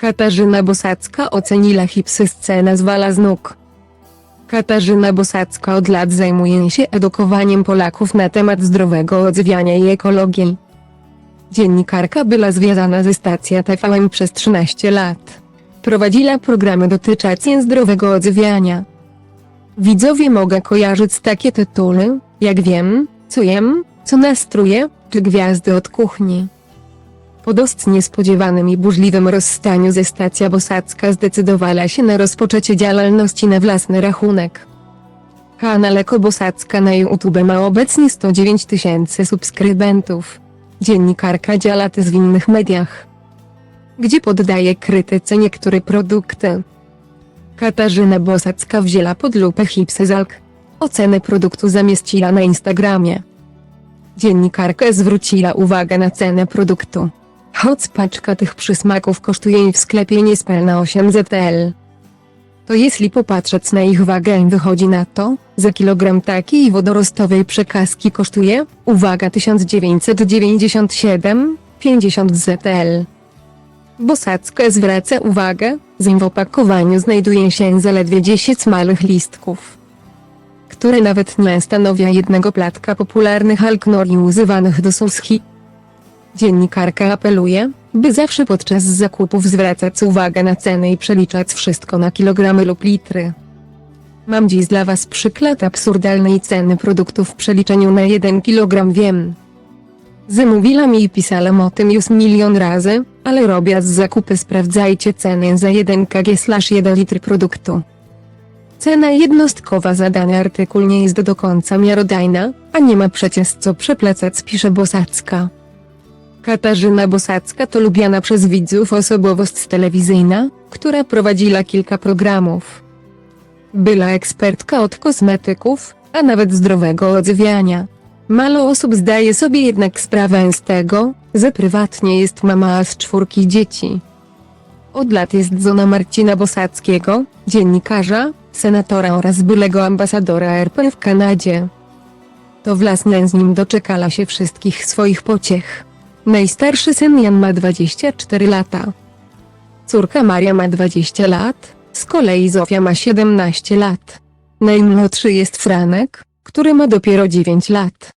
Katarzyna Bosacka oceniła hipsy scenę zwala z nóg. Katarzyna Bosacka od lat zajmuje się edukowaniem Polaków na temat zdrowego odżywiania i ekologii. Dziennikarka była związana ze stacją TVN przez 13 lat. Prowadziła programy dotyczące zdrowego odżywiania. Widzowie mogą kojarzyć takie tytuły, jak wiem, co jem, co nastruje, czy gwiazdy od kuchni. Po dość niespodziewanym i burzliwym rozstaniu ze stacja Bosacka zdecydowała się na rozpoczęcie działalności na własny rachunek. Kanał Eko Bosacka na YouTube ma obecnie 109 tysięcy subskrybentów. Dziennikarka działa też w innych mediach, gdzie poddaje krytyce niektóre produkty. Katarzyna Bosacka wzięła pod lupę Hipsezalk. Ocenę produktu zamieściła na Instagramie. Dziennikarka zwróciła uwagę na cenę produktu. Choć paczka tych przysmaków kosztuje w sklepie niespełna 8 ZL. To jeśli popatrzeć na ich wagę wychodzi na to, za kilogram takiej wodorostowej przekaski kosztuje, uwaga 1997,50 ZL. Bosacka zwraca uwagę, że w opakowaniu znajduje się zaledwie 10 małych listków, które nawet nie stanowią jednego platka popularnych alknori używanych do sushi. Dziennikarka apeluje, by zawsze podczas zakupów zwracać uwagę na cenę i przeliczać wszystko na kilogramy lub litry. Mam dziś dla Was przykład absurdalnej ceny produktów w przeliczeniu na 1 kg wiem. Zamówiłam i pisałam o tym już milion razy, ale robiąc zakupy sprawdzajcie cenę za 1 kg 1 litr produktu. Cena jednostkowa za dany artykuł nie jest do końca miarodajna, a nie ma przecież co przeplecać pisze Bosacka. Katarzyna Bosacka to lubiana przez widzów osobowość telewizyjna, która prowadziła kilka programów. Była ekspertka od kosmetyków, a nawet zdrowego odżywiania. Mało osób zdaje sobie jednak sprawę z tego, że prywatnie jest mama z czwórki dzieci. Od lat jest żona Marcina Bosackiego, dziennikarza, senatora oraz byłego ambasadora RP w Kanadzie. To własne z nim doczekała się wszystkich swoich pociech. Najstarszy syn Jan ma 24 lata. Córka Maria ma 20 lat, z kolei Zofia ma 17 lat. Najmłodszy jest Franek, który ma dopiero 9 lat.